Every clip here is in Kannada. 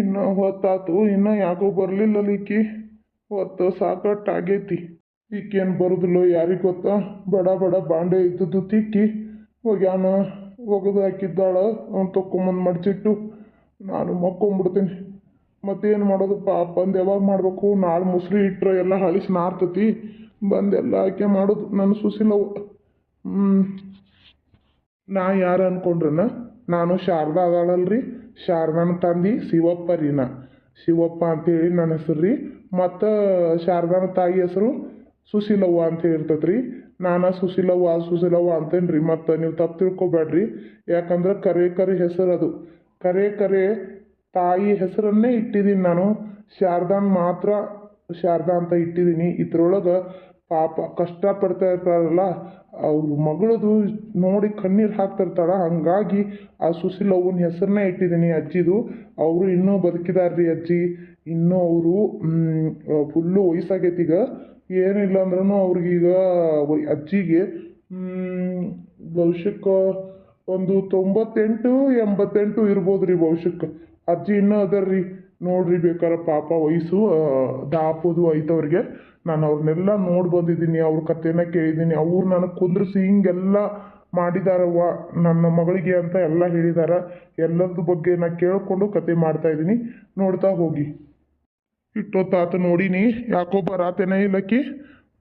ಇನ್ನು ಹೊತ್ತಾತು, ಇನ್ನ ಯಾಕೋ ಬರಲಿಲ್ಲ ಈಕಿ ಹೊತ್ತು ಸಾಕಟ್ಟಾಗೈತಿ. ಈಕೇನು ಬರುದಿಲ್ಲ ಯಾರಿಗೆ ಗೊತ್ತಾ? ಬಡ ಬಡ ಬಾಂಡೆ ಇದ್ದದ್ದು ತಿಕ್ಕಿ ಹೋಗ್ಯಾನ ಒಗೆದು ಹಾಕಿದ್ದಾಳ, ಅವ್ನು ತೊಗೊಂಬಂದು ಮಡಚಿಟ್ಟು ನಾನು ಮಕ್ಕೊಂಬಿಡ್ತೀನಿ. ಮತ್ತೇನು ಮಾಡೋದು ಪಾಪ, ಬಂದು ಯಾವಾಗ ಮಾಡಬೇಕು? ನಾಳೆ ಮುಸ್ರಿ ಇಟ್ಟರೆ ಎಲ್ಲ ಹಳಿಸಿ ನಾರ್ತತಿ. ಬಂದು ಎಲ್ಲ ಆಕೆ ಮಾಡೋದು ನನ್ನ ಸುಸಿಲವು ನಾ ಯಾರು ಅನ್ಕೊಂಡ್ರನ? ನಾನು ಶಾರದಾ ಅದಾಳಲ್ರಿ. ಶಾರದಾನ ತಂದಿ ಶಿವಪ್ಪ ರೀ ನಾ ಶಿವಪ್ಪ ಅಂತೇಳಿ ನನ್ನ ಹೆಸರು ರೀ. ಮತ್ತು ಶಾರದಾನ ತಾಯಿ ಹೆಸರು ಸುಶೀಲವ್ವ ಅಂತ ಇರ್ತದೆ ರೀ ನಾನು ಸುಶೀಲವ್ವ ಸುಶೀಲವ್ವ ಅಂತೇನೆ ರೀ. ಮತ್ತು ನೀವು ತಪ್ಪು ತಿಳ್ಕೊಬೇಡ್ರಿ. ಯಾಕಂದ್ರೆ ಕರೆ ಕರೆ ಹೆಸರು ಅದು. ಕರೆ ಕರೆ ತಾಯಿ ಹೆಸರನ್ನೇ ಇಟ್ಟಿದ್ದೀನಿ ನಾನು. ಶಾರದಾನ್ ಮಾತ್ರ ಶಾರದಾ ಅಂತ ಇಟ್ಟಿದ್ದೀನಿ ಇದ್ರೊಳಗೆ ಪಾಪ ಕಷ್ಟಪಡ್ತಾ ಇರ್ತಾರಲ್ಲ, ಅವ್ರ ಮಗಳದು ನೋಡಿ ಕಣ್ಣೀರು ಹಾಕ್ತಿರ್ತಾಳ ಹಾಗಾಗಿ ಆ ಸುಶೀಲವ್ವನ ಹೆಸರನ್ನೇ ಇಟ್ಟಿದ್ದೀನಿ ಅಜ್ಜಿದು. ಅವರು ಇನ್ನೂ ಬದುಕಿದಾರ್ರಿ ಅಜ್ಜಿ. ಇನ್ನೂ ಅವರು ಫುಲ್ಲು ವಯಸ್ಸಾಗೈತಿ ಈಗ. ಏನಿಲ್ಲ ಅಂದ್ರೂ ಅವ್ರಿಗೀಗ ಅಜ್ಜಿಗೆ ಭವಿಷ್ಯಕ್ಕೆ ಒಂದು ತೊಂಬತ್ತೆಂಟು ಎಂಬತ್ತೆಂಟು ಇರ್ಬೋದು ರೀ ಭವಿಷ್ಯಕ್ಕೆ. ಅಜ್ಜಿ ಇನ್ನೂ ಅದಾರ ರೀ ನೋಡ್ರಿ ಬೇಕಾರೆ ಪಾಪ ವಯಸ್ಸು ದಾಪೋದು ಐತವ್ರಿಗೆ ನಾನು ಅವ್ರನ್ನೆಲ್ಲ ನೋಡಿ ಬಂದಿದ್ದೀನಿ, ಅವ್ರ ಕಥೆನ ಕೇಳಿದ್ದೀನಿ. ಅವ್ರು ನನಗೆ ಕುಂದ್ರಿಸಿ ಹಿಂಗೆಲ್ಲ ಮಾಡಿದಾರವ್ವ, ನನ್ನ ಮಗಳಿಗೆ ಅಂತ ಎಲ್ಲ ಹೇಳಿದಾರ. ಎಲ್ಲದ್ರ ಬಗ್ಗೆ ನಾ ಕೇಳಿಕೊಂಡು ಕತೆ ಮಾಡ್ತಾ ಇದ್ದೀನಿ. ನೋಡ್ತಾ ಹೋಗಿ. ಇಟ್ಟೊತ್ತಾತ ನೋಡೀನಿ, ಯಾಕೋ ಬರಾತೇನೆ ಇಲ್ಲಕ್ಕಿ.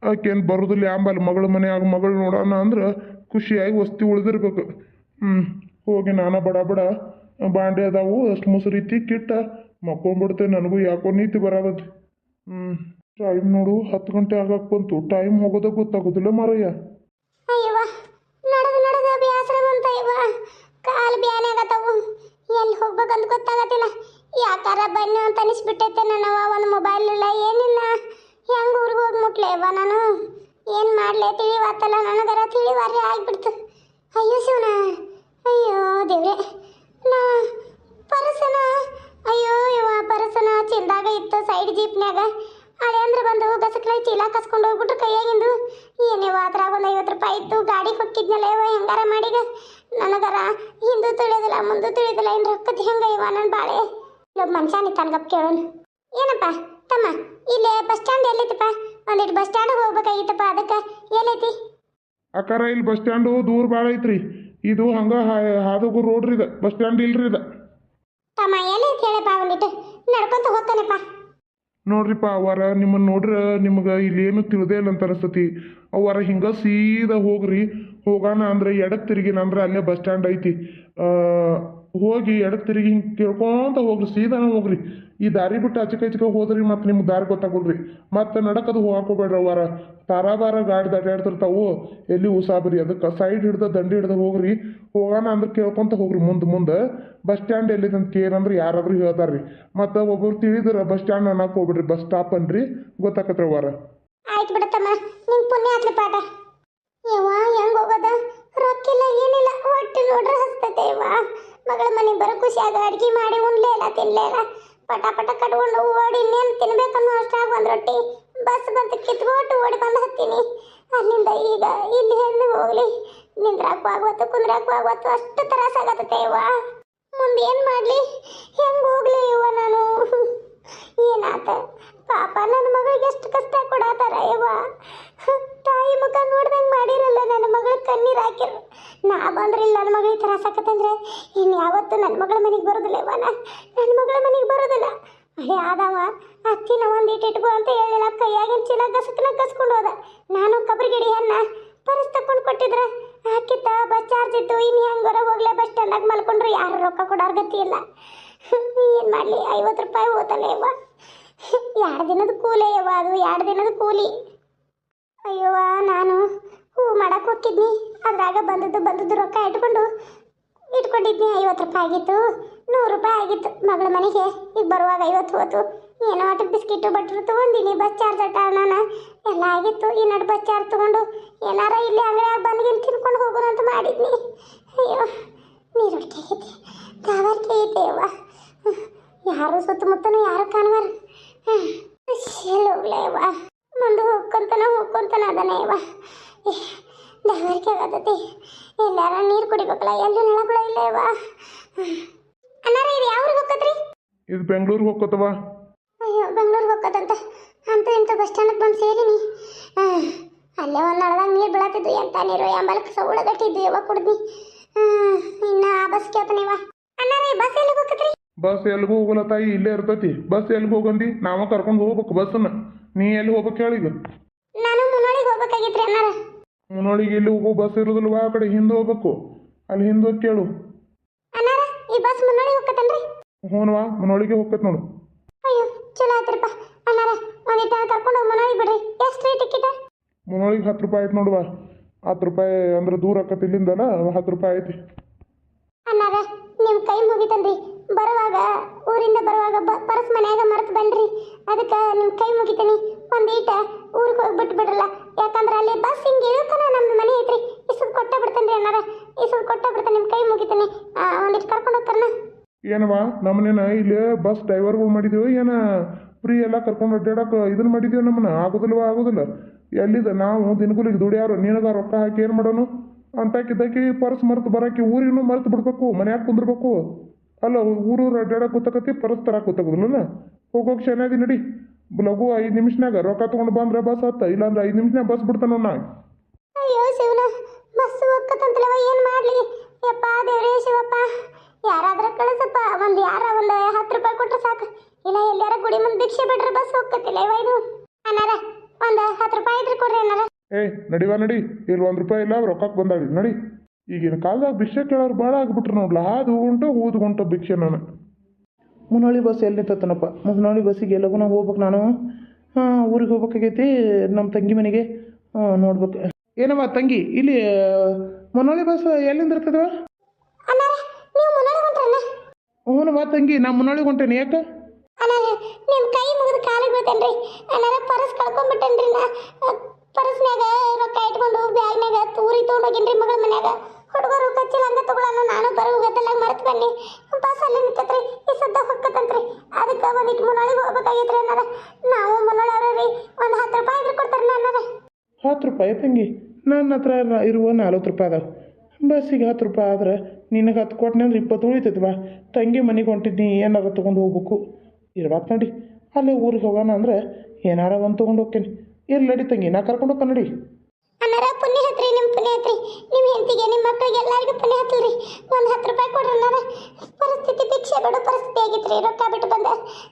ಆಕೇನು ಬರೋದಿಲ್ಲ ಆಂಬಲ್ ಮಗಳ ಮನೆಯಾಗ ಮಗಳು ನೋಡೋಣ ಅಂದ್ರೆ ಖುಷಿಯಾಗಿ ವಸ್ತಿ ಉಳಿದಿರ್ಬೇಕು. ಹ್ಞೂ ಹೋಗಿ ನಾನು ಬಡ ಬಡ, ಬಾಂಡೆ ಅದಾವು, ಅಷ್ಟು ಮೊಸರು ತಿಕ್ಕಿಟ್ಟ ಮಕ್ಕೊಂಡ್ಬಿಡ್ತೇನೆ ನನಗೂ ಯಾಕೋ ನೀತಿ ಬರೋದೈತಿ ಹ್ಮ್ ಟೈಮ್ ನೋಡು, ಹತ್ತು ಗಂಟೆ ಆಗಕ್ಕೆ ಟೈಮ್ ಹೋಗೋದ ಗೊತ್ತಾಗೋದಿಲ್ಲ ಮಾರಯ್ಯ. ಅಯ್ಯವ್ವ, ನಡೆದು ನಡೆದು ಬೇಸರ ಬಂತ ಇವ ಕಾಲು ಬ್ಯಾನೆ ಆಗತ್ತವು. ಎಲ್ಲಿ ಹೋಗ್ಬೇಕಂತ ಗೊತ್ತಾಗತ್ತಿಲ್ಲ. ಯಾಕಾರ ಬನ್ನಿ ಅಂತ ಅನಿಸ್ಬಿಟ್ಟೈತೆ ನನವ ಒಂದು ಮೊಬೈಲ್ ಇಲ್ಲ, ಏನಿಲ್ಲ. ಹೆಂಗೆ ಊರಿಗೆ ಹೋಗಿ ಮುಟ್ಲೇವ ನಾನು? ಏನು ಮಾಡ್ಲೆ ತಿಳಿವಾತಲ್ಲ ನನಗರ ತಿಳಿವಾರಿ ಆಗ್ಬಿಡ್ತು. ಅಯ್ಯೋ ಶಿವನ, ಅಯ್ಯೋ ದೇವ್ರೆ. ನಾ ಪರಸನ ಅಯ್ಯೋ ಇವ ಪರಸನ ಚೀಲದಾಗ ಇತ್ತು ಸೈಡ್ ಜೀಪ್ನ್ಯಾಗ. ಹಳೆ ಅಂದ್ರೆ ಬಂದು ಗಸಕ್ಲೆ ಚೀಲ ಕಸ್ಕೊಂಡು ಹೋಗ್ಬಿಟ್ರು ಕೈಯಾಗಿಂದು. ಏನೇವ ಅದ್ರಾಗ ಒಂದು ಐವತ್ತು ರೂಪಾಯಿ ಇತ್ತು, ಗಾಡಿ ಹೊಕ್ಕಿದ್ನಲ್ಲ ಇವ ಹೆಂಗಾರ ಮಾಡೀಗ? ನನಗರ ಹಿಂದೂ ತಿಳಿಯೋದಿಲ್ಲ ಮುಂದೆ ತಿಳಿಯೋದಿಲ್ಲ ಏನು ರೊಕ್ಕದ ಹೆಂಗ ಇವ ನನ್ನ ಬಾಳೆ? ಇಲ್ಲೊಬ್ಬ ಮನುಷ್ಯ ಗಪ್ ಕೇಳೋನು. ಏನಪ್ಪ, ತಮ್ಮ, ಇಲ್ಲೇ ಬಸ್ ಸ್ಟ್ಯಾಂಡ್ ಎಲ್ಲೈತಪ್ಪ ಒಂದಿಟ್ಟು ಬಸ್ ಸ್ಟ್ಯಾಂಡ್ ಹೋಗ್ಬೇಕಾಗಿತ್ತಪ್ಪ ಅದಕ್ಕೆ. ಎಲ್ಲೈತಿ ಅಕ್ಕಾರ ಇಲ್ಲಿ ಬಸ್ ಸ್ಟ್ಯಾಂಡು ದೂರ ಭಾಳ ಐತ್ರಿ. ಇದು ಹಂಗೆ ಹಾದುಗು ರೋಡ್ರಿ ಇದು ಬಸ್ ಸ್ಟ್ಯಾಂಡ್ ಇಲ್ರಿ ಇದು ತಮ್ಮ ಎಲ್ಲೈತಿ ಹೇಳಪ್ಪ ಒಂದಿಟ್ಟು ನಡ್ಕೊಂತ ಹೋಗ್ತಾನಪ್ಪ. ನೋಡ್ರಿಪ್ಪ ಅವರ ನಿಮ್ಮನ್ನು ನೋಡ್ರ ನಿಮ್ಗೆ ಇಲ್ಲೇನು ತಿಳಿದೇ ಇಲ್ಲ ಅಂತ ಅನಿಸ್ತತಿ. ಅವರ ಹಿಂಗೆ ಸೀದಾ ಹೋಗ್ರಿ. ಹೋಗೋಣ ಅಂದ್ರೆ ಎಡಕ್ಕೆ ತಿರುಗಿನ ಅಂದ್ರೆ ಅಲ್ಲೇ ಬಸ್ ಸ್ಟ್ಯಾಂಡ್ ಐತಿ. ಆ, ಹೋಗಿ ಎಡಕ್ಕೆ ತಿರುಗಿ ಹಿಂಗೆ ಕೇಳ್ಕೊಂತ ಹೋಗ್ರಿ, ಸೀದಾನ ಹೋಗ್ರಿ. ಈ ದಾರಿ ಬಿಟ್ಟು ಆಚೆ ಈಚೆಗೆ ಹೋದ್ರಿ ಮತ್ತೆ ನಿಮ್ಗೆ ದಾರಿ ಗೊತ್ತಾಗಲ್ರಿ. ಮತ್ತೆ ನಡಕದು ಹೋಗಕ್ಕೆ ಹೋಗ್ಬೇಡ್ರಿ ಅವರ ತಾರಾಬಾರ ಗಾಡಿ ದಾಟಾಡ್ತಿರ್ತಾವು ಎಲ್ಲಿ ಉಸಾಬ್ರಿ, ಅದಕ್ಕೆ ಸೈಡ್ ಹಿಡ್ದ ದಂಡಿ ಹಿಡ್ದು ಹೋಗ್ರಿ. ಹೋಗೋಣ ಅಂದ್ರೆ ಕೇಳ್ಕೊಂತ ಹೋಗ್ರಿ ಮುಂದೆ ಮುಂದೆ. ಬಸ್ ಸ್ಟ್ಯಾಂಡ್ ಎಲ್ಲಿದೆ ಅಂತ ಕೇಳಂದ್ರೆ ಯಾರಾದ್ರೂ ಹೇಳ್ತಾರ್ರಿ. ಮತ್ತೆ ಒಬ್ಬರು ತಿಳಿದ್ರೆ ಬಸ್ ಸ್ಟ್ಯಾಂಡ್ ಅನ್ನಕ್ಕೆ ಹೋಗ್ಬಿಡ್ರಿ ಬಸ್ ಸ್ಟಾಪ್ ಅನ್ರಿ. ಗೊತ್ತಾಕತ್ರಿ ಅವರ ಆಯ್ತು ಬಿಡತ್ತಮ್ಮ ಪುಣ್ಯ ಆತ್ಲಿ ಪಾಠ. ಯವ್ವ, ಹೆಂಗ್ ಹೋಗೋದ? ರೊಕ್ಕಿಲ್ಲ ಏನಿಲ್ಲ ಹೊಟ್ಟೆ ನೋಡ್ರೆ ಹಸ್ತತೆ ಯವ್ವ. ಮಗಳ ಮನೆಗೆ ಬರೋ ಖುಷಿಯಾಗ ಅಡ್ಗೆ ಮಾಡಿ ಉಣ್ಲೇ ಇಲ್ಲ, ತಿನ್ಲೇ ಇಲ್ಲ. ಪಟ ಪಟ ಕಟ್ಕೊಂಡು ಓಡಿ ಇನ್ನೇನು ತಿನ್ಬೇಕನ್ನೋ ಅಷ್ಟಾಗ ಒಂದು ರೊಟ್ಟಿ. ಬಸ್ ಬಂತು, ಕಿತ್ಕೊಟ್ಟು ಓಡಿ ಬಂದು ಹತ್ತೀನಿ. ಅಲ್ಲಿಂದ ಈಗ ಇಲ್ಲಿ ಹೆಂಗೆ ಹೋಗ್ಲಿ? ನಿಂದ್ರಾಕು ಆಗ್ವತ್ತು, ಕುಂದ್ರಾಕು ಆಗ್ವತ್ತು ಅಷ್ಟು ತ್ರಾಸ ಆಗತ್ತೆ ಯವ್ವ. ಮುಂದೆ ಏನು ಮಾಡಲಿ? ಹೆಂಗೆ ಹೋಗ್ಲಿ ಇವ ನಾನು? ಏನಾತ? ಪಾಪ ನನ್ನ ಮಗಳಿಗೆ ಎಷ್ಟು ಕಷ್ಟ ಕೊಡತಾರ ಇವ ತಾಯಿ ಮುಖ ನೋಡ್ದಂಗೆ ನನ್ನ ಮಗಳ ಕಣ್ಣೀರು ಹಾಕಿರು ನಾ ಬಂದ್ರೆ ಇಲ್ಲಿ ನನ್ನ ಮಗಳಿಗೆ ಥರ ಸಾಕತ್ತಂದ್ರೆ ಇನ್ನು ಯಾವತ್ತೂ ನನ್ನ ಮಗಳ ಮನೆಗೆ ಬರೋದಿಲ್ಲ ಇವನ ನನ್ನ ಮಗಳ ಮನೆಗೆ ಬರೋದಿಲ್ಲ. ಅದೇ ಆದವ, ಅತ್ತಿನ ಒಂದು ಇಟ್ಟಿಟ್ಕೋ ಅಂತ ಹೇಳಿಲ್ಲ. ಕೈಯಾಗಿನ ಚೀಲ ಗಸಕ್ನ ಗಸ್ಕೊಂಡು ಹೋದ. ನಾನು ಕಬ್ರಿಗಿಡಿ ಅನ್ನ ಪರ್ಸ್ ತಕೊಂಡು ಕೊಟ್ಟಿದ್ರ. ಹಾಕಿತ್ತ ಬಸ್ ಚಾರ್ಜ್ ಇತ್ತು. ಇನ್ನು ಹೆಂಗಾರ ಹೋಗ್ಲೇ ಬಸ್ ಸ್ಟ್ಯಾಂಡಾಗ ಮಲ್ಕೊಂಡ್ರು. ಯಾರು ರೊಕ್ಕ ಕೊಡೋರ್ ಗತಿ ಇಲ್ಲ. ಏನು ಮಾಡಲಿ? ಐವತ್ತು ರೂಪಾಯಿ ಹೋತಲ್ಲ ಯವ್ವ. ಎರಡು ದಿನದ ಕೂಲಿ ಯವ್ವ ಅದು? ಎರಡು ದಿನದ ಕೂಲಿ? ಅಯ್ಯವ್ವ, ನಾನು ಹೂ ಮಾಡಕ್ಕೆ ಹೋಗಿದ್ನಿ ಅದ್ರಾಗ ಬಂದದ್ದು ಬಂದದ್ದು ರೊಕ್ಕ ಇಟ್ಕೊಂಡು, ಇಟ್ಕೊಂಡಿದ್ನಿ. ಐವತ್ತು ರೂಪಾಯಿ ಆಗಿತ್ತು. ನೂರು ರೂಪಾಯಿ ಆಗಿತ್ತು ಮಗಳ ಮನೆಗೆ. ಈಗ ಬರುವಾಗ ಐವತ್ತು ಹೋತು ಏನೋ ಆಟ ಬಿಸ್ಕಿಟು ಬಟ್ರು ತೊಗೊಂಡಿನಿ. ಬಸ್ ಚಾರ್ಜ್ ಅಟ ನಾನು. ಎಲ್ಲ ಆಗಿತ್ತು. ಈ ನಡು ಬಸ್ ಚಾರ್ಜ್ ತೊಗೊಂಡು ಏನಾರ ಇಲ್ಲಿ ಅಂಗಡಿಯಾಗ ಬಂದು ತಿನ್ಕೊಂಡು ಹೋಗೋಣ ಅಂತ ಮಾಡಿದ್ನಿ. ಅಯ್ಯೋ ನೀರು ಐತಿ ಗಾವರ್ಕೆ ಐತೆ ಅವ್ವ. ಯಾರು ಸುತ್ತಮುತ್ತನೂ, ಯಾರು ಕಾಣುವರು. ಹೋಗ್ಲೇ ಅವ್ವ. ಮುಂದೆ ಹೋಗ್ಕೊಂತನ ಹೋಗ್ಕೊಂತನ ಅದನೇ ಯವ್ವ ದಾವರಿಕೆ ಆಗತೈತಿ ಎಲ್ಲಾರ ನೀರು ಕುಡಿಬೇಕಲ್ಲ ಎಲ್ಲೂ ನಳಗಳ ಇಲ್ಲ ಯವ್ವ ಅನ್ನಾರ ಇದು ಯಾವ ಊರಿಗೆ ಹೋಗತ್ರಿ ಇದು ಬೆಂಗಳೂರಿಗೆ ಹೋಗ್ಕೋತವ. ಅಯ್ಯೋ ಬೆಂಗಳೂರಿಗೆ ಹೋಗ್ಕೋತಂತ. ಅಂತ ಇಂಥ ಬಸ್ ಸ್ಟ್ಯಾಂಡ್ಗೆ ಬಂದು ಸೇರಿನಿ. ಅಲ್ಲೇ ಒಂದು ನಳದಾಗ ನೀರು ಬೀಳತ್ತಿದ್ವು ಎಂತ ನೀರು ಎಂಬಲಕ್ಕೆ ಸೌಳ ಗಟ್ಟಿದ್ವು ಯಾವಾಗ ಕುಡ್ದಿ ಇನ್ನ ಆ ಬಸ್ ಕೇಳ್ತಾನೇವ ಅಣ್ಣಾರಿ ಬಸ್ ಎಲ್ಲಿಗೆ ಹೋಗತ್ರಿ ಬಸ್ ಎಲ್ಲಿಗೂ ಹೋಗಲ್ಲ ತಾಯಿ ಇಲ್ಲೇ ಇರ್ತೈತಿ. ಬಸ್ ಎಲ್ಲಿಗೆ ಹೋಗಂದಿ? ನಾವ ಕರ್ಕೊಂಡು ಹೋಗ್ಬೇಕು ಬಸ್ಸನ್ನ. ನೀ ಎಲ್ಲಿ ಹೋಗ್ಬೇಕು ಹೇಳೀಗ ನಾನು ಮುನ್ನೋಳಿಗೆ ಹೋಗ್ಬೇಕಾಗಿತ್ರಿ ಅಣ್ಣಾರ. ಮುನ್ನೋಳಿಗೆ ಇಲ್ಲಿ ಹೋಗೋ ಬಸ್ ಇರೋದಿಲ್ವಾ? ಆ ಕಡೆ ಹಿಂದೆ ಹೋಗ್ಬೇಕು. ಅಲ್ಲಿ ಹಿಂದೆ ಹೋಗಿ ಕೇಳು. ಅಣ್ಣಾರ ಈ ಬಸ್ ಮುನ್ನೋಳಿಗೆ ಹೋಗತ್ತನ್ರಿ ಹ್ಞೂನವಾ ಮುನ್ನೋಳಿಗೆ ಹೋಗ್ತೈತೆ ನೋಡು. ಅಯ್ಯೋ ಚಲೋ ಆಯ್ತ್ರಪ್ಪ. ಅಣ್ಣಾರ ಒಂದಿಟ್ಟು ಕರ್ಕೊಂಡು ಹೋಗಿ ಬಿಡ್ರಿ. ಎಷ್ಟು ರೀ ಟಿಕೆಟ್ ಮುನ್ನೋಳಿಗೆ ಹತ್ತು ರೂಪಾಯಿ ಆಯ್ತು ನೋಡುವ. ಹತ್ತು ರೂಪಾಯಿ ಅಂದ್ರೆ ದೂರ ಆಕತ್ ಇಲ್ಲಿಂದಲ್ಲ ಹತ್ತು ರೂಪಾಯಿ ಐತಿ ಅಣ್ಣಾರ ನಿಮ್ಮ ಕೈ ಮುಗಿತನ್ರಿ. ಬರುವಾಗ ಊರಿಂದ ಬರುವಾಗ ಪರಸ್ ಮನ್ಯಾಗ ಮರ್ತು ಬನ್ರಿ. ಅದಕ್ಕೆ ನಿಮ್ಮ ಕೈ ಮುಗಿತೀನಿ. ಒಂದೀಟ ಊರಿಗೆ ಹೋಗ್ಬಿಟ್ಟು ಬಿಡ್ರಲ್ಲ ಯಾಕಂದ್ರೆ ಅಲ್ಲಿ ಬಸ್ ಹಿಂಗೆ ಇಳ್ಕನ ನಮ್ಮ ಮನೆ ಐತ್ರಿ. ಇಸದ್ ಕೊಟ್ಟ ಬಿಡ್ತೇನೆ ಅಣ್ಣಾರ ಇಸದ್ ಕೊಟ್ಟ ಬಿಡ್ತೇನೆ ನಿಮ್ಮ ಕೈ ಮುಗಿತಾನೆ. ಒಂದಿಷ್ಟು ಕರ್ಕೊಂಡು ಹೋಗ್ತಾರನ ಏನವ ನಮ್ಮನೇನ ಇಲ್ಲಿ ಬಸ್ ಡ್ರೈವರ್ಗಳು ಮಾಡಿದೀವಿ, ಏನ ಫ್ರೀ ಎಲ್ಲ ಕರ್ಕೊಂಡು ಅಡ್ಡಾಡಕ್ಕೆ ಇದನ್ನ ಮಾಡಿದೀವಿ ನಮ್ಮನ್ನ. ಆಗೋದಿಲ್ವ, ಆಗೋದಿಲ್ಲ. ಎಲ್ಲಿದ ನಾವು ದಿನಗೂಲಿಗೆ ದುಡಿಯಾರು ನಿನಗ ರೊಕ್ಕ ಹಾಕಿ ಏನು ಮಾಡೋನು? ಅಂತಾಕಿದ್ದಾಕಿ ಪರ್ಸ್ ಮರೆತು ಬರಾಕಿ ಊರಿನೂ ಮರೆತು ಬಿಡ್ಬೇಕು, ಮನ್ಯಾಗ ಕುಂದಿರ್ಬೇಕು. ಅಲ್ಲ ಊರು ಅಡ್ಡಾಡಕ್ಕೆ ಕೂತಕತಿ ಪರ್ಸ್ ತರಕ್ಕೆ ಕೂತಕೋದಿಲ್ಲ ಹೋಗೋಕೆ ಶನಾದಿ ನಡಿ. ಲಘು ಐದು ನಿಮಿಷನಾಗ ರೊಕ್ಕ ತಗೊಂಡು ಬಂದ್ರೆ ಬಸ್ ಹತ್ತ ಇಲ್ಲಾಂದ್ರೆ ಐದು ನಿಮಿಷನಾಗ ಬಸ್ ಬಿಡ್ತಾನ ನಾ ಅಯ್ಯೋ ಶಿವನ ಬಸ್ ಹೋಗ್ಕತ್ತಂತಲವ ಏನು ಮಾಡಲಿ? ಯಪ್ಪ ದೇವ್ರೇ ಶಿವಪ್ಪ ಯಾರಾದ್ರ ಕಳಿಸಪ್ಪ ಒಂದು ಯಾರ ಒಂದು ಹತ್ತು ರೂಪಾಯಿ ಕೊಟ್ರೆ ಸಾಕು. ಇಲ್ಲ ಎಲ್ಲಾರ ಗುಡಿ ಮುಂದೆ ಭಿಕ್ಷೆ ಬಿಡ್ರಿ ಬಸ್ ಹೋಗ್ಕತ್ತಿಲ್ಲ ಇವ ಇದು? ಅನ್ನಾರ ಒಂದು ಹತ್ತು ರೂಪಾಯಿ ಇದ್ರೆ ಕೊಡ್ರಿ ಅನ್ನಾರ ಏಯ್ ನಡಿವ ನಡಿ. ಇಲ್ಲಿ ಒಂದು ರೂಪಾಯಿ ಇಲ್ಲ ರೊಕ್ಕಕ್ಕೆ ಬಂದಾಳಿ ನಡಿ. ಈಗಿನ ಕಾಲದಾಗ ಭಿಕ್ಷೆ ಕೇಳೋರು ಭಾಳ ಆಗ್ಬಿಟ್ರು ನೋಡ್ಲ. ಹಾದು ಉಂಟು ಊದು ಉಂಟು ಭಿಕ್ಷೆ ನಾನು. ಮುನ್ನೋಳಿ ಬಸ್ ಎಲ್ಲಿ ನಿಂತತ್ತನಪ್ಪ ಮುನ್ನೋಳಿ ಬಸ್ಸಿಗೆ ಎಲ್ಲಗೂ ಹೋಗ್ಬೇಕು ನಾನು. ಹಾಂ ಊರಿಗೆ ಹೋಗ್ಬೇಕಾಗೈತಿ ನಮ್ಮ ತಂಗಿ ಮನೆಗೆ. ಹಾಂ ನೋಡ್ಬೇಕು. ಏನಮ್ಮ ತಂಗಿ ಇಲ್ಲಿ ಮುನ್ನೋಳಿ ಬಸ್ ಎಲ್ಲಿಂದ ಇರ್ತದವ ಹ್ಞೂನವ್ವ ತಂಗಿ ನಾ ಮುನ್ನೋಳಿಗೆ ಹೊಂಟೇನಿ ಯಾಕೆ? ಅಲ್ಲ ನಿಮ್ಮ ಕೈ ಮುಗಿದು ಕಾಲಿಗೆ ಬೀಳ್ತೇನ್ರಿ. ಅನ್ನಾರ ಪರಸ್ ಕಳ್ಕೊಂಡ್ಬಿಟ್ಟೇನ್ರಿ ನಾ. ಪರಸ್ನ್ಯಾಗ ರೊಕ್ಕ ಇಟ್ಕೊಂಡು ಬ್ಯಾಗ್ನಾಗ ತೂರಿ ತೊಗೊಂಡೋಗಿನ್ರಿ ಮಗಳ ಮನ್ಯಾಗ. ಹುಡುಗರು ಕಚ್ಚಿಲ್ಲ ಅಂತ ತಗೊಳ್ಳೋಣ ನಾನು ಬರೋ ಗದ್ದಲಾಗ ಮರೆತು ಬನ್ನಿ ಬಸ್ ಅಲ್ಲಿ ನಿಂತತ್ರಿ ಈ ಸದ್ದ ಹೊಕ್ಕತ್ತಂತ್ರಿ ಅದಕ್ಕೆ ಒಂದಿಟ್ಟು ಮುನ್ನೊಳಿಗೆ ಹೋಗ್ಬೇಕಾಗಿತ್ರಿ ಅನ್ನಾರ ನಾವು ಮುನ್ನೊಳಿ ಅವ್ರ ರೀ ಒಂದು ಹತ್ತು ರೂಪಾಯಿ ಇದ್ರೆ ಕೊಡ್ತಾರೆ ಅನ್ನಾರ ಹತ್ತು ರೂಪಾಯಿ ತಂಗಿ ನನ್ನ ಹತ್ರ ಇರುವ ನಲ್ವತ್ತು ರೂಪಾಯಿ ಅದಾವೆ. ಬಸ್ಸಿಗೆ ಹತ್ತು ರೂಪಾಯಿ ಆದ್ರೆ ನಿನಗೆ ಹತ್ತು ಕೊಟ್ಟನೆ ಅಂದ್ರೆ ಇಪ್ಪತ್ತು ಉಳಿತೈತಿ ಬಾ. ತಂಗಿ ಮನೆಗೆ ಹೊಂಟಿದ್ನಿ ಏನಾರ ತೊಗೊಂಡು ಹೋಗ್ಬೇಕು. ಇರ್ಬಾತ್ ನೋಡಿ. ಅಲ್ಲೇ ಊರಿಗೆ ಹೋಗೋಣ ಅಂದ್ರೆ ಏನಾರ ಒಂದು ತೊಗೊಂಡು ಹೋಗ್ತೇನೆ. ಇರ್ಲಡಿ ತಂಗಿ ನಾ ಕರ್ಕೊಂಡು ಹೋಗ್ತಾನೆ ನೋಡಿ. ಪುಣ್ಯ ಹತ್ರಿ ನಿಮ್ಮ ಹೆಂಡತಿಗೆ ನಿಮ್ಮ ಮಕ್ಕಳಿಗೆ ಎಲ್ಲರಿಗೂ ಪುಣ್ಯ ಹತ್ತಲ್ರಿ ಒಂದು ಹತ್ತು ರೂಪಾಯಿ ಕೊಡ್ರಿ ನಾನು. ಪರಿಸ್ಥಿತಿ ಭಿಕ್ಷೆ ಬಡ ಪರಿಸ್ಥಿತಿ ಆಗಿತ್ರಿ. ರೊಕ್ಕ ಬಿಟ್ಟು ಬಂದ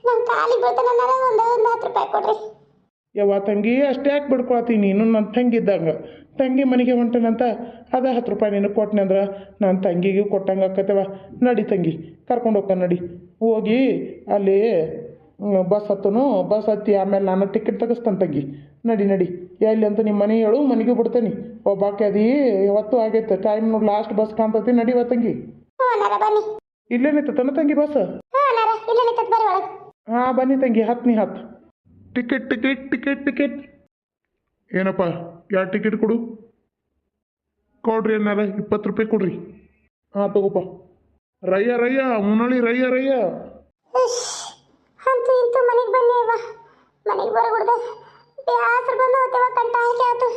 ನಮ್ಮ ಕಾಲಿಗೆ ಬೀಳ್ತಾನ ನಾನು ಒಂದು ಒಂದು ಹತ್ತು ರೂಪಾಯಿ ಕೊಡ್ರಿ. ಯವ್ವ ತಂಗಿ, ಅಷ್ಟೇ ಯಾಕೆ ಬಿಡ್ಕೊಳತೀನಿ ನೀನು? ನನ್ನ ತಂಗಿ ಇದ್ದಂಗೆ. ತಂಗಿ ಮನೆಗೆ ಹೊಂಟನಂತ ಅದ ಹತ್ತು ರೂಪಾಯಿ ನಿನಗೆ ಕೊಟ್ಟನೆ ಅಂದ್ರೆ ನನ್ನ ತಂಗಿಗೆ ಕೊಟ್ಟಂಗೆ ಆಕತ್ತವ. ನಡಿ ತಂಗಿ, ಕರ್ಕೊಂಡು ಹೋಗ್ತಾನೆ ನಡಿ. ಹೋಗಿ ಅಲ್ಲಿ ಬಸ್ ಹತ್ತನು ಬಸ್ ಹತ್ತಿ ಆಮೇಲೆ ನಾನು ಟಿಕೆಟ್ ತೆಗಿಸ್ತಾನೆ ತಂಗಿ. ನಡಿ ನಡಿ. ಎಲ್ಲಿ ಅಂತ ನಿಮ್ಮ ಮನೆ ಹೇಳು ಮನೆಗೆ ಬಿಡ್ತೇನೆ. ಒಬ್ಬಾಕೆ ಅದೀ ಇವತ್ತು ಆಗೈತೆ. ಟೈಮ್ ನೋಡಿ ಲಾಸ್ಟ್ ಬಸ್ ಕಾಣ್ತತಿ ನಡಿವ ತಂಗಿ. ಇಲ್ಲೇ ನಿಂತತನ ತಂಗಿ ಬಸ್ ಹಾಂ ಬನ್ನಿ ತಂಗಿ ಹತ್ತು ನೀ ಹತ್ತು ಟಿಕೆಟ್ ಟಿಕೆಟ್ ಟಿಕೆಟ್ ಟಿಕೆಟ್ ಏನಪ್ಪ ಯಾವ ಟಿಕೆಟ್ ಕೊಡು? ಕೊಡ್ರಿ ಏನಾರ ಇಪ್ಪತ್ತು ರೂಪಾಯಿ ಕೊಡ್ರಿ. ಹಾಂ ತಗೋಪ. ರಯ್ಯ ರಯ್ಯ ಮುನ್ನಳಿ ರಯ್ಯ ರಯ್ಯ ಇಶ್, ಅಂತೂ ಇಂತೂ ಮನೆಗೆ ಬನ್ನಿ ಅವ ಮನೆಗೆ ಬರಗುಡ್ದ ಬ್ಯಾಸರು ಬಂದು ಹೋಗ್ತೇವ ಕಂಟ ಹಾಕಿ ಆಯ್ತು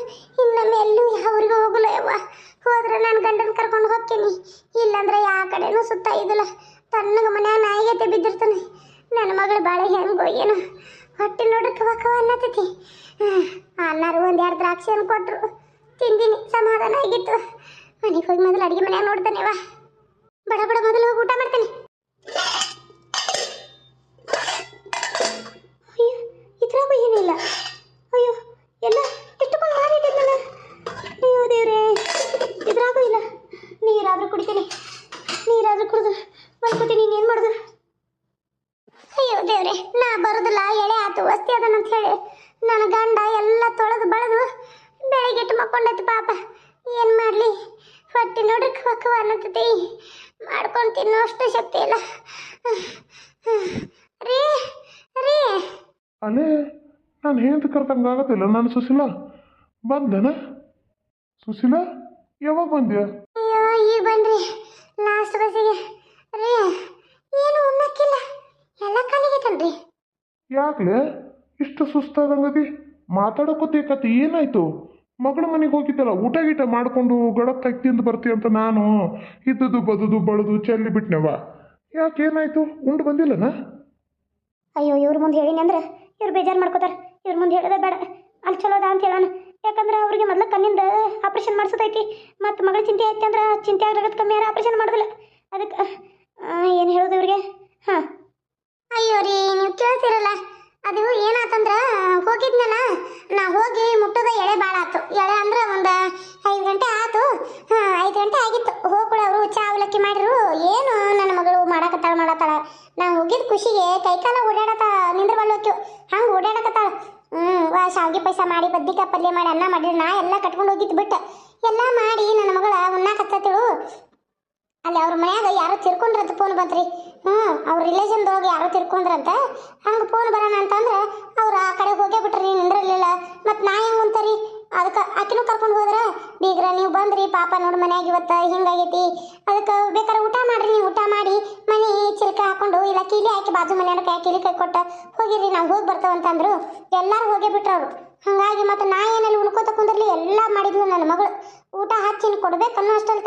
ಎಲ್ಲೂ ಯಾವ್ರಿಗೂ ಹೋಗಲ್ಲ ಯವ್ವ. ಹೋದ್ರೆ ನಾನು ಗಂಡನ ಕರ್ಕೊಂಡು ಹೋಗ್ತೀನಿ. ಇಲ್ಲಾಂದ್ರೆ ಯಾವ ಕಡೆನೂ ಸುತ್ತ ಇದಿಲ್ಲ. ತಣ್ಣಗೆ ಮನ್ಯಾಗ ನಾಯಿಗೆ ಬಿದ್ದಿರ್ತಾನೆ. ನನ್ನ ಮಗಳು ಬಾಳೆ ಹೆಂಗೋ ಏನು. ಹೊಟ್ಟೆ ನೋಡ್ರಿ ಕವ ಕವ ಅನ್ನತೈತಿ ಅನ್ನಾರು ಒಂದು ಎರಡು ದ್ರಾಕ್ಷಿ ಕೊಟ್ಟರು ತಿಂದಿನಿ, ಸಮಾಧಾನ ಆಗಿತ್ತು. ಮನೆಗೆ ಹೋಗಿ ಮೊದಲು ಅಡುಗೆ ಮನ್ಯಾಗ ನೋಡ್ತಾನೆ ವಾ ಬಡ ಬಡ ಮೊದಲು ಹೋಗಿ ಊಟ ಮಾಡ್ತೇನೆ. ಇದ್ರಾಗೂ ಏನಿಲ್ಲ. ಅಯ್ಯೋ, ಎಲ್ಲ ಎಷ್ಟೊಂದು ಮಾರಿಟ್ಟಿದ್ದಲ್ಲ ಅಯ್ಯೋ ದೇವ್ರೇ ಇದ್ರಾಗೂ ಇಲ್ಲ. ನೀರಾದರೂ ಕುಡಿತೀನಿ. ನೀರಾದರೂ ಕುಡಿದು ಮಲ್ಕೋತೀನಿ ನೀನು ಏನು ಮಾಡಿದ್ರು ಅಯ್ಯೋ ದೇವ್ರೆ, ನಾ ಬರೋದಿಲ್ಲ. ಎಳೆ ಆತು, ವಸ್ತಿ ಅದನ್ನಂತ ಹೇಳಿ. ನನ್ನ ಗಂಡ ಎಲ್ಲ ತೊಳೆದು ಬಳದು ಬೆಳಗ್ಗೆಟ್ಟು ಮಕ್ಕೊಂಡೈತಿ ಪಾಪ. ಏನು ಮಾಡಲಿ? ಹೊಟ್ಟೆ ನೋಡ್ರಿ ಕವ ಅನ್ನತೈತಿ. ಮಾಡ್ಕೊಂಡು ತಿನ್ನೋ ಅಷ್ಟು ಶಕ್ತಿ ಇಲ್ಲ. ರೀ ರೀ. ಅಲ್ಲೇ ನಾನು ಹೇಳ್ತ ಕರ್ಕಂಗೆ ಆಗತ್ತಿಲ್ಲ ನಾನು ಸುಶೀಲ. ಬಂದನ? ಸುಶೀಲ ಯಾವಾಗ ಬಂದ್ಯಾ? ಅಯ್ಯೋ ಈಗ ಬನ್ರಿ ಲಾಸ್ಟ್ ಬಸ್ಸಿಗೆ. ರೀ ಏನು ಉಣ್ಣಕ್ಕಿಲ್ಲ. ಎಲ್ಲ ಖಾಲಿಗೈತಲ್ರಿ ಯಾಕ್ಲೆ? ಇಷ್ಟು ಸುಸ್ತಾದಂಗದಿ. ಮಾತಾಡೋಕೋತಿ ಏನಾಯ್ತು? ಮಗಳ ಮನೆಗೆ ಹೋಗಿದ್ದಲ್ಲ ಊಟ ಗೀಟ ಮಾಡಿಕೊಂಡು ಗಡತ್ತಾಗಿ ತಿಂದು ಬರ್ತೀವಿ ಅಂತ ನಾನು. ಇದ್ದದ್ದು ಬದುದು ಬಳದು ಚೆಲ್ಲಿ ಬಿಟ್ನವ. ಯಾಕೆ ಏನಾಯ್ತು? ಉಂಡು ಬಂದಿಲ್ಲನ? ಅಯ್ಯೋ ಇವ್ರ ಮುಂದೆ ಹೇಳಿನಿ ಅಂದ್ರೆ ಇವ್ರು ಬೇಜಾರು ಮಾಡ್ಕೋತಾರೆ. ಇವ್ರ ಮುಂದೆ ಹೇಳೋದೇ ಬೇಡ. ಅಲ್ಲಿ ಚಲೋದ ಅಂತ ಹೇಳೋಣ ಯಾಕಂದ್ರೆ ಅವ್ರಿಗೆ ಮೊದಲು ಕಣ್ಣಿಂದ ಆಪ್ರೇಷನ್ ಮಾಡಿಸೋದೈತಿ. ಮತ್ತು ಮಗಳ ಚಿಂತೆ ಐತಿ ಅಂದ್ರೆ ಚಿಂತೆ ಆಗಿರೋದು ಕಮ್ಮಿ ಯಾರು ಆಪ್ರೇಷನ್ ಮಾಡೋದಿಲ್ಲ. ಅದಕ್ಕೆ ಏನು ಹೇಳೋದು ಇವ್ರಿಗೆ? ಹಾಂ. ಅಯ್ಯೋ ರೀ, ನೀವು ಕೇಳ್ತಿರಲ್ಲ. ಅದು ಏನಾತಂದ್ರ, ಹೋಗಿದ್ನಲ್ಲ, ನಾ ಹೋಗಿ ಮುಟ್ಟೋದ ಎಳೆ ಭಾಳ ಆತು. ಎಳೆ ಅಂದ್ರೆ ಒಂದು ಐದು ಗಂಟೆ ಆತು. ಹಾಂ, ಐದು ಗಂಟೆ ಆಗಿತ್ತು. ಹೋಗ್ಕೊಳ ಅವರು ಚಾ ಅವಲಕ್ಕಿ ಮಾಡಿರು. ಏನು ನನ್ನ ಮಗಳು ಮಾಡಾಕತ್ತಾಳ ಮಾಡತ್ತಾಳ ನಾ ಹೋಗಿದ್ ಖುಷಿಗೆ ಕೈಕಾಲ ಓಡಾಡತ ನಿಂದ್ರ ಬಲ್ಲೋಕ್ಯು ಹಂಗೆ ಓಡಾಡಕತ್ತಾಳ. ಹ್ಞೂ ವಾ, ಶಾವಿಗೆ ಪಾಯಸ ಮಾಡಿ, ಬದ್ನಿಕಾಯಿ ಪಲ್ಯ ಮಾಡಿ, ಅನ್ನ ಮಾಡಿರಿ ನಾ ಎಲ್ಲ ಕಟ್ಕೊಂಡು ಹೋಗಿದ್ದು ಬಿಟ್ಟು. ಎಲ್ಲ ಮಾಡಿ ನನ್ನ ಮಗಳ ಉಣ್ಣಾಕತ್ತೇಳು ಅಲ್ಲಿ ಅವ್ರ ಮನ್ಯಾಗ ಯಾರೋ ತಿರ್ಕೊಂಡ್ರಂತ ಫೋನ್ ಬಂತ್ರಿ. ಹ್ಞೂ ಅವ್ರ ರಿಲೇಷನ್ದೊಳಗೆ ಯಾರೋ ತಿರ್ಕೊಂಡ್ರಂತ. ಹಂಗೆ ಫೋನ್ ಬರೋಣ ಅಂತಂದ್ರೆ ಅವ್ರು ಆ ಕಡೆ ಹೋಗೇ ಬಿಟ್ರಿ ನಿಂದ್ರಲಿಲ್ಲ. ಮತ್ತು ನಾ ಹೆಂಗೆ ಮುಂತಾರಿ ಅದಕ್ಕೆ ಕರ್ಕೊಂಡು ಹೋದ್ರ? ಬೀಗ್ರ, ನೀವು ಬಂದ್ರಿ, ಪಾಪ ನೋಡಿ ಮನ್ಯಾಗ ಇವತ್ತ ಹಿಂಗಾಗೈತಿ. ಅದಕ್ಕೆ ಬೇಕಾದ್ರೆ ಊಟ ಮಾಡ್ರಿ, ನೀವು ಊಟ ಮಾಡಿ, ಮನೆ ಚಿಲ್ಕ ಹಾಕೊಂಡು, ಇಲ್ಲ ಕೀಲಿ ಹಾಕಿ, ಬಾಜು ಮನೆಯವ್ರ ಕೈ ಕೀಲಿ ಕೈ ಕೊಟ್ಟ ಹೋಗಿರಿ ನಾವು ಹೋಗಿ ಬರ್ತಾವಂತಂದ್ರು, ಎಲ್ಲರೂ ಹೋಗಿ ಬಿಟ್ರು ಅವರು ಹಾಗಾಗಿ ಮತ್ತೆ ನಾ ಏನಲ್ಲಿ ಉಣ್ಕೋತ ಕುಂದ್ರಲಿ, ಎಲ್ಲ ಮಾಡಿದ್ಲು ನನ್ನ ಮಗಳು. ಊಟ ಹಚ್ಚಿನ ಕೊಡ್ಬೇಕು ಅನ್ನೋ ಅಷ್ಟಲ್ಲಿ